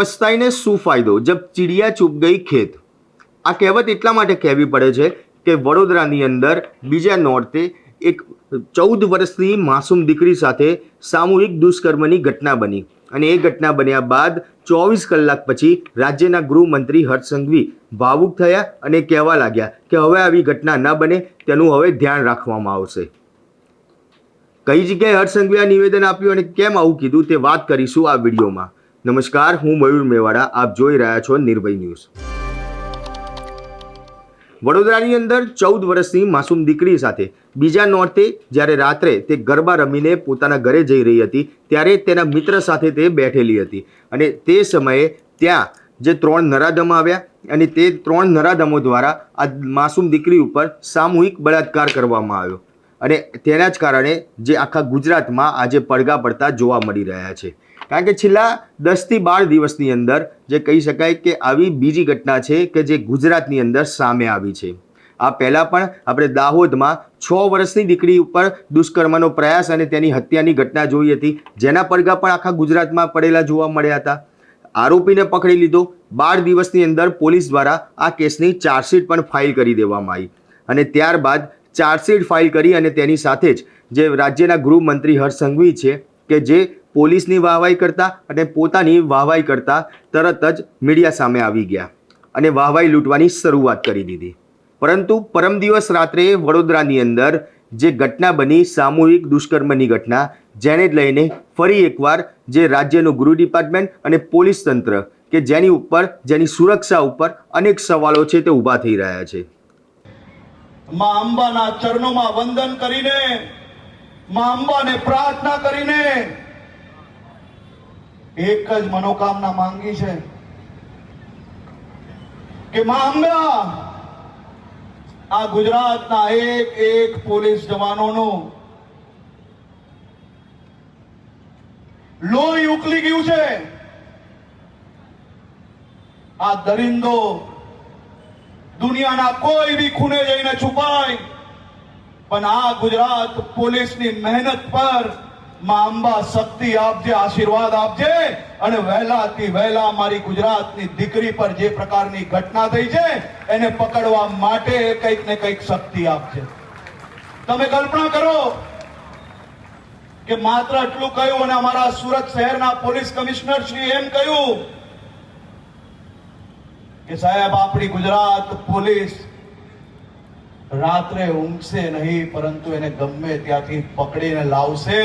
હવે પછતાઈને શું ફાયદો? જબ ચીડિયા ચૂપ ગઈ ખેત. આ કહેવત એટલા માટે કહેવી પડે છે કે વડોદરાની અંદર બીજા નોર્તે એક ચૌદ વર્ષની માસૂમ દીકરી સાથે સામૂહિક દુષ્કર્મની ઘટના બની અને એ ઘટના બન્યા બાદ ચોવીસ કલાક પછી રાજ્યના ગૃહમંત્રી હર્ષ સંઘવી ભાવુક થયા અને કહેવા લાગ્યા કે હવે આવી ઘટના ન બને, તેનું હવે ધ્યાન રાખવામાં આવશે. કઈ જગ્યાએ હર્ષ સંઘવીએ નિવેદન આપ્યું અને કેમ આવું કીધું તે વાત કરીશું આ વિડીયોમાં. નમસ્કાર, હું મયુર મેવાડા. આપ જોઈ રહ્યા છો નિર્ભય ન્યૂઝ. વડોદરાની અંદર ચૌદ વર્ષની માસૂમ દીકરી સાથે બીજા નોર્તે જ્યારે રાત્રે તે ગરબા રમીને પોતાના ઘરે જઈ રહી હતી, ત્યારે તેના મિત્ર સાથે તે બેઠેલી હતી અને તે સમયે ત્યાં જે ત્રણ નરાધમ આવ્યા અને તે ત્રણ નરાધમો દ્વારા આ માસૂમ દીકરી ઉપર સામૂહિક બળાત્કાર કરવામાં આવ્યો અને તેના જ કારણે જે આખા ગુજરાતમાં આજે પડઘા પડતા જોવા મળી રહ્યા છે. કારણ કે છેલ્લા દસથી બાર દિવસની અંદર જે કહી શકાય કે આવી બીજી ઘટના છે કે જે ગુજરાતની અંદર સામે આવી છે. આ પહેલાં પણ આપણે દાહોદમાં છ વર્ષની દીકરી ઉપર દુષ્કર્મનો પ્રયાસ અને તેની હત્યાની ઘટના જોઈ હતી. જેના પડઘા પણ આખા ગુજરાતમાં પડેલા જોવા મળ્યા હતા. આરોપીને પકડી લીધો. બાર દિવસની અંદર પોલીસ દ્વારા આ કેસની ચાર્જશીટ પણ ફાઇલ કરી દેવામાં આવી. અને ત્યારબાદ ચાર્જશીટ ફાઇલ કરી અને તેની સાથે જ જે રાજ્યના ગૃહમંત્રી હર્ષ સંઘવી છે કે જે પોલીસની વાહવાઈ કરતા અને પોતાની વાહવાઈ કરતા તરત જ મીડિયા સામે આવી ગયા અને વાહવાઈ લૂંટવાની શરૂઆત કરી દીધી. પરંતુ પરમ દિવસ રાત્રે વડોદરાની અંદર જે ઘટના બની, સામૂહિક દુષ્કર્મની ઘટના, જેને જ લઈને ફરી એકવાર જે રાજ્યનું ગૃહ ડિપાર્ટમેન્ટ અને પોલીસ તંત્ર કે જેની ઉપર, જેની સુરક્ષા ઉપર અનેક સવાલો છે તે ઊભા થઈ રહ્યા છે. માં અંબાના ચરણોમાં વંદન કરીને, માં અંબાને પ્રાર્થના કરીને એક જ મનોકામના માંગી છે કે માં આ ગુજરાતના એક એક પોલીસ જવાનોનું લોહી ઉકલી ગયું છે. આ દરિંદો દુનિયાના કોઈ બી ખૂને જઈને છુપાય, પણ આ ગુજરાત પોલીસની મહેનત પર માં અંબા શક્તિ આપજે, આશીર્વાદ આપજે અને વહેલાથી વહેલા મારી ગુજરાતની દીકરી પર જે પ્રકારની ઘટના થઈ છે, એને પકડવા માટે કંઈક ને કંઈક શક્તિ આપજે. તમે કલ્પના કરો કે માત્ર એટલું કહ્યું અને અમારા સુરત શહેરના પોલીસ કમિશનર શ્રી એમ કહ્યું કે સાહેબ, આપણી ગુજરાત પોલીસ રાત્રે ઊંઘશે નહીં, પરંતુ એને ગમે ત્યાંથી પકડીને લાવશે.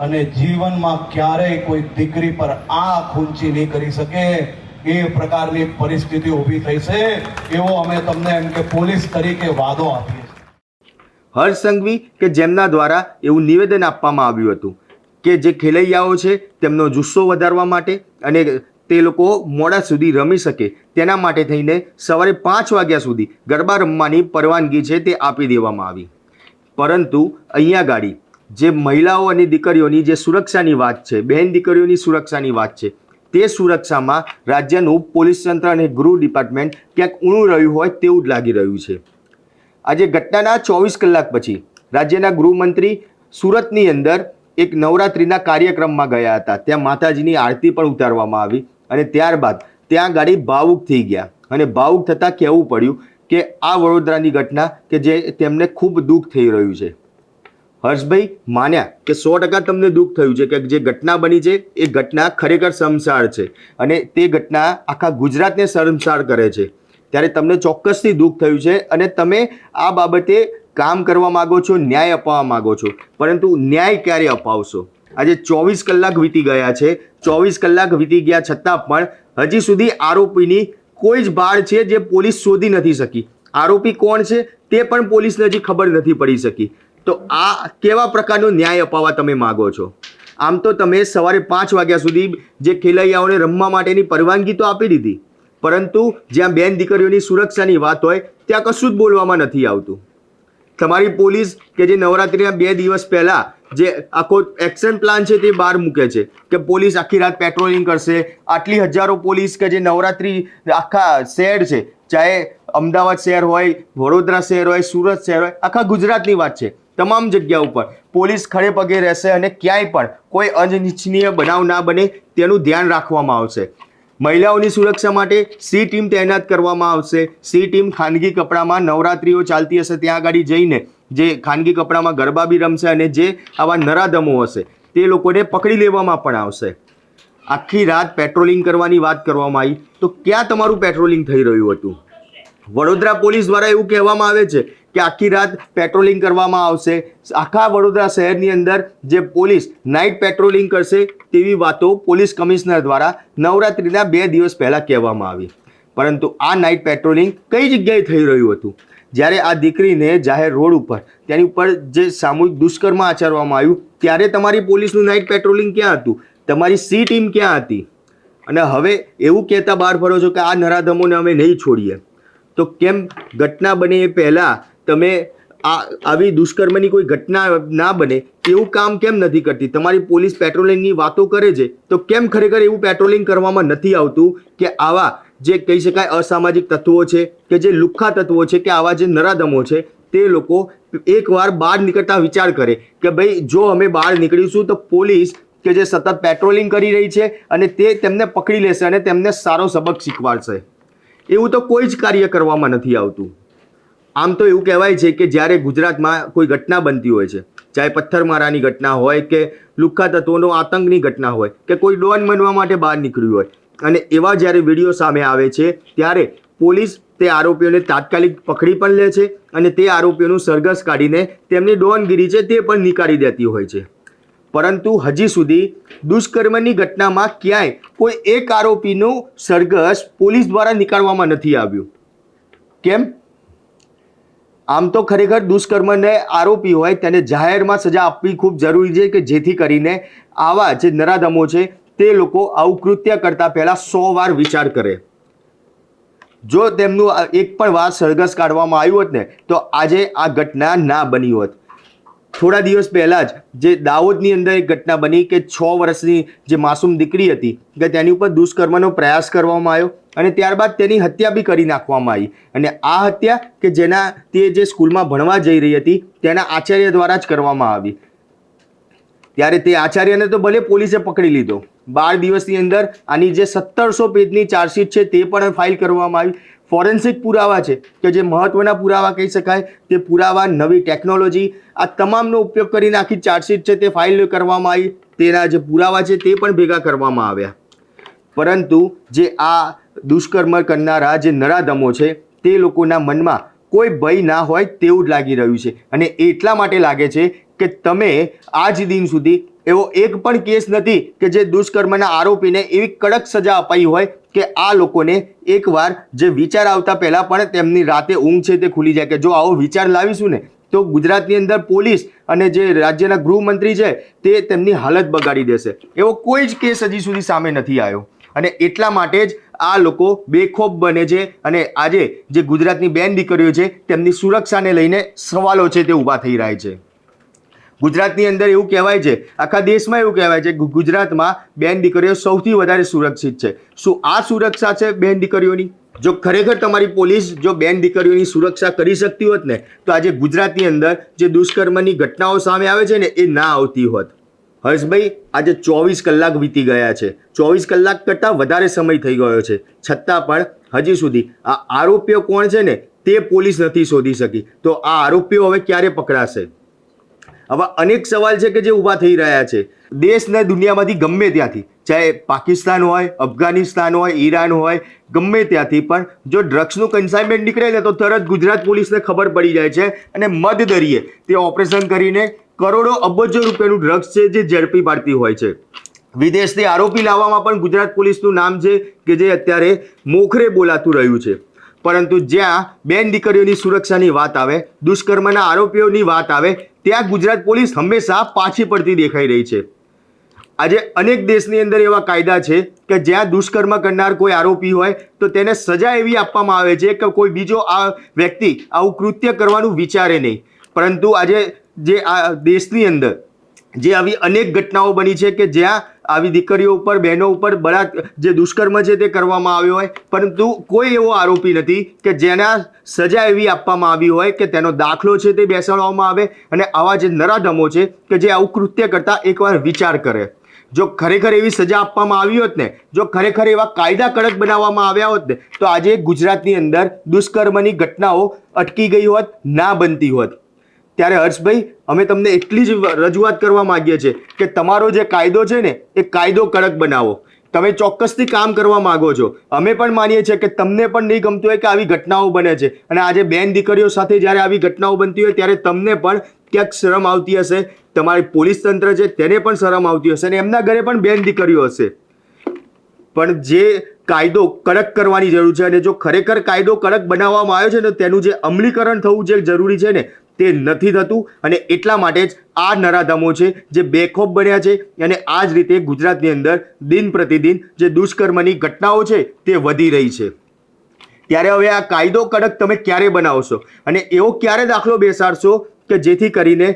અને જીવનમાં ક્યારેય કોઈ દીકરી પર આંખ ઊંચી નહીં કરી શકે, એ પ્રકારની પરિસ્થિતિ ઊભી થઈ છે, એવો અમે તમને એમ કે પોલીસ તરીકે વાદો આપીએ હર્ષ સંઘવી કે જેમના દ્વારા એવું નિવેદન આપવામાં આવ્યું હતું કે જે ખેલૈયાઓ છે તેમનો જુસ્સો વધારવા માટે અને તે લોકો મોડા સુધી રમી શકે, તેના માટે થઈને સવારે પાંચ વાગ્યા સુધી ગરબા રમવાની પરવાનગી છે તે આપી દેવામાં આવી. પરંતુ અહીંયા ગાડી જે મહિલાઓ અને દીકરીઓની જે સુરક્ષાની વાત છે બહેન દીકરીઓની સુરક્ષાની વાત છે, તે સુરક્ષામાં રાજ્યનું પોલીસ તંત્ર અને ગૃહ ડિપાર્ટમેન્ટ ક્યાંક ઊણું રહ્યું હોય તેવું જ લાગી રહ્યું છે. આજે ઘટનાના ચોવીસ કલાક પછી રાજ્યના ગૃહમંત્રી સુરતની અંદર એક નવરાત્રિના કાર્યક્રમમાં ગયા હતા. ત્યાં માતાજીની આરતી પણ ઉતારવામાં આવી અને ત્યારબાદ ત્યાં ગાડી ભાવુક થઈ ગયા અને ભાવુક થતાં કહેવું પડ્યું કે આ વડોદરાની ઘટના કે જે તેમને ખૂબ દુઃખ થઈ રહ્યું છે. હર્ષભાઈ, માન્યા કે સો ટકા તમને દુઃખ થયું છે કે જે ઘટના બની છે, એ ઘટના ખરેખર શમસાર છે અને તે ઘટના આખા ગુજરાતને શરમસાર કરે છે. ત્યારે તમને ચોક્કસથી દુઃખ થયું છે અને તમે આ બાબતે કામ કરવા માગો છો, ન્યાય અપાવવા માગો છો. પરંતુ ન્યાય ક્યારે અપાવશો? આજે ચોવીસ કલાક વીતી ગયા છે. ચોવીસ કલાક વીતી ગયા છતાં પણ હજી સુધી આરોપીની કોઈ જ ભાળ છે જે પોલીસ શોધી નથી શકી. આરોપી કોણ છે તે પણ પોલીસને હજી ખબર નથી પડી શકી. તો આ કેવા પ્રકારનો ન્યાય અપાવવા તમે માગો છો? આમ તો તમે સવારે પાંચ વાગ્યા સુધી જે ખેલૈયાઓને રમવા માટેની પરવાનગી તો આપી દીધી. પરંતુ જ્યાં બેન દીકરીઓની સુરક્ષાની વાત હોય, ત્યાં કશું જ બોલવામાં નથી આવતું. તમારી પોલીસ કે જે નવરાત્રિના બે દિવસ પહેલા જે આખો એક્શન પ્લાન છે તે બહાર મૂકે છે કે પોલીસ આખી રાત પેટ્રોલિંગ કરશે, આટલી હજારો પોલીસ કે જે નવરાત્રિ આખા શહેર છે, ચાહે અમદાવાદ શહેર હોય, વડોદરા શહેર હોય, સુરત શહેર હોય, આખા ગુજરાતની વાત છે. તમામ જગ્યા ઉપર. પોલીસ ખડે પગે રહેશે અને ક્યાંય પણ કોઈ અનિચ્છનીય બનાવ ના બને તેનું ધ્યાન રાખવામાં આવશે. મહિલાઓની સુરક્ષા માટે સી ટીમ તૈનાત કરવામાં આવશે. સી ટીમ ખાનગી કપડામાં નવરાત્રિઓ ચાલતી હશે ત્યાં આગળ જઈને, જે ખાનગી કપડામાં ગરબા બી રમશે અને જે આવા નરાધમો હશે, તે લોકોને પકડી લેવામાં પણ આવશે. આખી રાત પેટ્રોલિંગ કરવાની વાત કરવામાં આવી. તો ક્યાં તમારું પેટ્રોલિંગ થઈ રહ્યું હતું? વડોદરા પોલીસ દ્વારા એવું કહેવામાં આવે છે કે આખી રાત પેટ્રોલિંગ કરવામાં આવશે. આખા વડોદરા શહેરની અંદર જે પોલીસ નાઇટ પેટ્રોલિંગ કરશે તેવી વાતો પોલીસ કમિશનર દ્વારા નવરાત્રિના બે દિવસ પહેલાં કહેવામાં આવી. પરંતુ આ નાઇટ પેટ્રોલિંગ કઈ જગ્યાએ થઈ રહ્યું હતું? જ્યારે આ દીકરીને જાહેર રોડ ઉપર, તેની ઉપર જે સામૂહિક દુષ્કર્મ આચરવામાં આવ્યું, ત્યારે તમારી પોલીસનું નાઇટ પેટ્રોલિંગ ક્યાં હતું? તમારી સી ટીમ ક્યાં હતી? અને હવે એવું કહેતા બહાર ફરો છો કે આ નરાધમોને અમે નહીં છોડીએ. તો કેમ ઘટના બને એ પહેલાં તમે આ આવી દુષ્કર્મની કોઈ ઘટના ના બને, એવું કામ કેમ નથી કરતી? તમારી પોલીસ પેટ્રોલિંગની વાતો કરે છે, તો કેમ ખરેખર એવું પેટ્રોલિંગ કરવામાં નથી આવતું કે આવા જે કહી શકાય અસામાજિક તત્વો છે કે જે લુખ્ખા તત્વો છે કે આવા જે નરાધમો છે, તે લોકો એકવાર બહાર નીકળતા વિચાર કરે કે ભાઈ જો અમે બહાર નીકળીશું તો પોલીસ કે જે સતત પેટ્રોલિંગ કરી રહી છે અને તે તેમને પકડી લેશે અને તેમને સારો સબક શીખવાડશે. એવું તો કોઈ જ કાર્ય કરવામાં નથી આવતું. આમ તો એવું કહેવાય છે કે જ્યારે ગુજરાતમાં કોઈ ઘટના બનતી હોય છે, ચાહે પથ્થરમારાની ઘટના હોય કે લુખ્ખા તત્વોનો આતંકની ઘટના હોય કે કોઈ ડોન બનવા માટે બહાર નીકળ્યું હોય, અને એવા જ્યારે વીડિયો સામે આવે છે, ત્યારે પોલીસ તે આરોપીઓને તાત્કાલિક પકડી પણ લે છે અને તે આરોપીઓનું સરઘસ કાઢીને તેમની ડોનગીરી છે તે પણ નીકાળી દેતી હોય છે. પરંતુ હજી સુધી દુષ્કર્મની ઘટનામાં ક્યાંય કોઈ એક આરોપીનું સરઘસ પોલીસ દ્વારા નીકાળવામાં નથી આવ્યું. કેમ? આમ તો ખરેખર દુષ્કર્મને આરોપી હોય તેને જાહેરમાં સજા આપવી ખૂબ જરૂરી છે કે જેથી કરીને આવા જે નરાધમો છે તે લોકો આવું કૃત્ય કરતા પહેલાં સો વાર વિચાર કરે. જો તેમનું એક પણ વાર સરઘસ કાઢવામાં આવ્યું હોત ને, તો આજે આ ઘટના ના બની હોત. થોડા દિવસ પહેલાં જ જે દાહોદની અંદર એક ઘટના બની કે છ વર્ષની જે માસૂમ દીકરી હતી, કે તેની ઉપર દુષ્કર્મનો પ્રયાસ કરવામાં આવ્યો અને ત્યારબાદ તેની હત્યા બી કરી નાખવામાં આવી. અને આ હત્યા કે જેના તે જે સ્કૂલમાં ભણવા જઈ રહી હતી, તેના આચાર્ય દ્વારા જ કરવામાં આવી. ત્યારે તે આચાર્યને તો ભલે પોલીસે પકડી લીધો. બાર દિવસની અંદર આની જે સત્તરસો પેજની ચાર્જશીટ છે તે પણ ફાઇલ કરવામાં આવી. ફોરેન્સિક પુરાવા છે કે જે મહત્વના પુરાવા કહી શકાય તે પુરાવા નવી ટેકનોલોજી આ તમામનો ઉપયોગ કરીને આખી ચાર્જશીટ છે તે ફાઇલ કરવામાં આવી તેના જે પુરાવા છે તે પણ ભેગા કરવામાં આવ્યા. પરંતુ જે આ દુષ્કર્મ કરનારા જે નરાધમો છે તે લોકોના મનમાં કોઈ ભય ના હોય તેવું જ લાગી રહ્યું છે. અને એટલા માટે લાગે છે કે તમે આજ દિન સુધી એવો એક પણ કેસ નથી કે જે દુષ્કર્મના આરોપીને એવી કડક સજા અપાઈ હોય કે આ લોકોને એકવાર જે વિચાર આવતા પહેલાં પણ તેમની રાતે ઊંઘ છે તે ખુલી જાય કે જો આવો વિચાર લાવીશું ને, તો ગુજરાતની અંદર પોલીસ અને જે રાજ્યના ગૃહમંત્રી છે તે તેમની હાલત બગાડી દેશે. એવો કોઈ જ કેસ હજી સુધી સામે નથી આવ્યો. અને એટલા માટે જ આ લોકો બેખોફ બને છે અને આજે જે ગુજરાતની બેન દીકરીઓ છે તેમની સુરક્ષાને લઈને સવાલો છે તે ઊભા થઈ રહ્યા છે. ગુજરાતની અંદર એવું કહેવાય છે, આખા દેશમાં એવું કહેવાય છે ગુજરાતમાં બેન દીકરીઓ સૌથી વધારે સુરક્ષિત છે. શું આ સુરક્ષા છે બેન દીકરીઓની? જો ખરેખર તમારી પોલીસ જો બેન દીકરીઓની સુરક્ષા કરી શકતી હોત ને, તો આજે ગુજરાતની અંદર જે દુષ્કર્મની ઘટનાઓ સામે આવે છે ને, એ ના આવતી હોત. હર્ષભાઈ, આજે ચોવીસ કલાક વીતી ગયા છે. ચોવીસ કલાક કરતાં વધારે સમય થઈ ગયો છે. છતાં પણ હજી સુધી આ આરોપીઓ કોણ છે ને, તે પોલીસ નથી શોધી શકી. તો આ આરોપીઓ હવે ક્યારે પકડાશે? આવા અનેક સવાલ છે કે જે ઊભા થઈ રહ્યા છે. દેશને દુનિયામાંથી ગમે ત્યાંથી, ચાહે પાકિસ્તાન હોય, અફઘાનિસ્તાન હોય, ઈરાન હોય, ગમે ત્યાંથી પણ જો ડ્રગ્સનું કન્સાઇનમેન્ટ નીકળે ને તો તરત ગુજરાત પોલીસને ખબર પડી જાય છે અને મધ દરિયે તે ઓપરેશન કરીને કરોડો અબજો રૂપિયાનું ડ્રગ્સ છે જે ઝડપી પાડતી હોય છે. વિદેશથી આરોપી લાવવામાં પણ ગુજરાત પોલીસનું નામ છે કે જે અત્યારે મોખરે બોલાતું રહ્યું છે. પરંતુ જ્યાં બેન દીકરીઓની સુરક્ષાની વાત આવે, દુષ્કર્મના આરોપીઓની વાત આવે ત્યાં ગુજરાત પોલીસ હંમેશા પાછી પડતી દેખાઈ રહી છે. આજે અનેક દેશની અંદર એવા કાયદા છે કે જ્યાં દુષ્કર્મ કરનાર કોઈ આરોપી હોય તો તેને સજા એવી આપવામાં આવે છે કે કોઈ બીજો આ વ્યક્તિ આવું કૃત્ય કરવાનું વિચારે નહીં. પરંતુ આજે જે આ દેશની અંદર જે આવી અનેક ઘટનાઓ બની છે કે જ્યાં આવી દીકરીઓ ઉપર, બહેનો ઉપર બળા, જે દુષ્કર્મ છે તે કરવામાં આવ્યો હોય. પરંતુ કોઈ એવો આરોપી નથી કે જેના સજા એવી આપવામાં આવી હોય કે તેનો દાખલો છે તે બેસાડવામાં આવે અને આવા જે નરાધમો છે કે જે આવું કૃત્ય કરતા એકવાર વિચાર કરે. જો ખરેખર એવી સજા આપવામાં આવી હોત ને, જો ખરેખર એવા કાયદા કડક બનાવવામાં આવ્યા હોત ને, તો આજે ગુજરાતની અંદર દુષ્કર્મની ઘટનાઓ અટકી ગઈ હોત, ના બનતી હોત. ત્યારે હર્ષભાઈ, અમે તમને એટલી જ રજૂઆત કરવા માંગીએ છીએ કે તમારો જે કાયદો છે ને, એ કાયદો કડક બનાવો. તમે ચોક્કસથી કામ કરવા માંગો છો. અમે પણ માનીએ છીએ કે તમને પણ નહીં ગમતું હોય કે આવી ઘટનાઓ બને છે. અને આજે બેન દીકરીઓ સાથે જ્યારે આવી ઘટનાઓ બનતી હોય ત્યારે તમને પણ ક્યાંક શરમ આવતી હશે. તમારી પોલીસ તંત્ર છે તેને પણ શરમ આવતી હશે અને એમના ઘરે પણ બેન દીકરીઓ હશે. પણ જે કાયદો કડક કરવાની જરૂર છે અને જો ખરેખર કાયદો કડક બનાવવામાં આવ્યો છે ને, તેનું જે અમલીકરણ થવું જે જરૂરી છે ને તે નથી થતું અને એટલા માટે જ આ નરાધમો છે જે બેખોફ બન્યા છે અને આ જ રીતે ગુજરાતની અંદર દિન પ્રતિદિન જે દુષ્કર્મની ઘટનાઓ છે તે વધી રહી છે. ત્યારે હવે આ કાયદો કડક તમે ક્યારે બનાવશો? અને એવો ક્યારે દાખલો બેસાડશો કે જેથી કરીને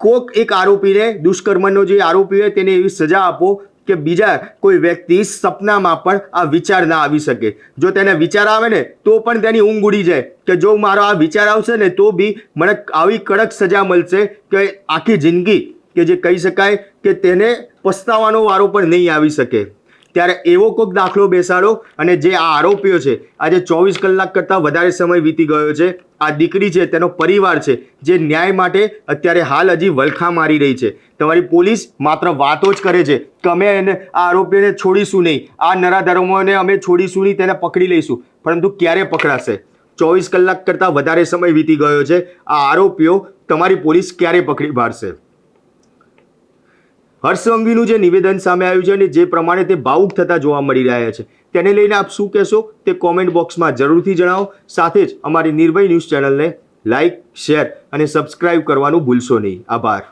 કોક એક આરોપીને દુષ્કર્મનો જે આરોપી હોય તેને એવી સજા આપો કે બીજા કોઈ વ્યક્તિ સપનામાં પણ આ વિચાર ના આવી શકે. જો તેને વિચાર આવે ને, તો પણ તેની ઊંઘ ઉડી જાય. કે જો મારો આ વિચાર આવશે ને, તો બી મને આવી કડક સજા મળશે કે આખી જિંદગી, કે જે કહી શકાય કે તેને પસ્તાવાનો વારો પણ નહીં આવી શકે. ત્યારે એવો કોઈક દાખલો બેસાડો અને જે આ આરોપીઓ છે, આજે ચોવીસ કલાક કરતાં વધારે સમય વીતી ગયો છે. આ દીકરી છે, તેનો પરિવાર છે, જે ન્યાય માટે અત્યારે હાલ હજી વલખા મારી રહી છે. તમારી પોલીસ માત્ર વાતો જ કરે છે. કે અમે એને આ આરોપીને છોડીશું નહીં. આ નરાધર્મોને અમે છોડીશું નહીં, તેને પકડી લઈશું. પરંતુ ક્યારે પકડાશે? ચોવીસ કલાક કરતાં વધારે સમય વીતી ગયો છે. આ આરોપીઓ તમારી પોલીસ ક્યારે પકડી પાડશે? હર્ષ સંઘવીનું જે નિવેદન સામે આવ્યું છે અને જે પ્રમાણે તે ભાવુક થતા જોવા મળી રહ્યા છે, તેને લઈને આપ શું કહેશો? તે કોમેન્ટ બોક્સમાં જરૂરથી જણાવો. સાથે જ અમારી નિર્ભય ન્યૂઝ ચેનલને લાઇક શેર અને સબસ્ક્રાઇબ કરવાનું ભૂલશો નહીં. આભાર.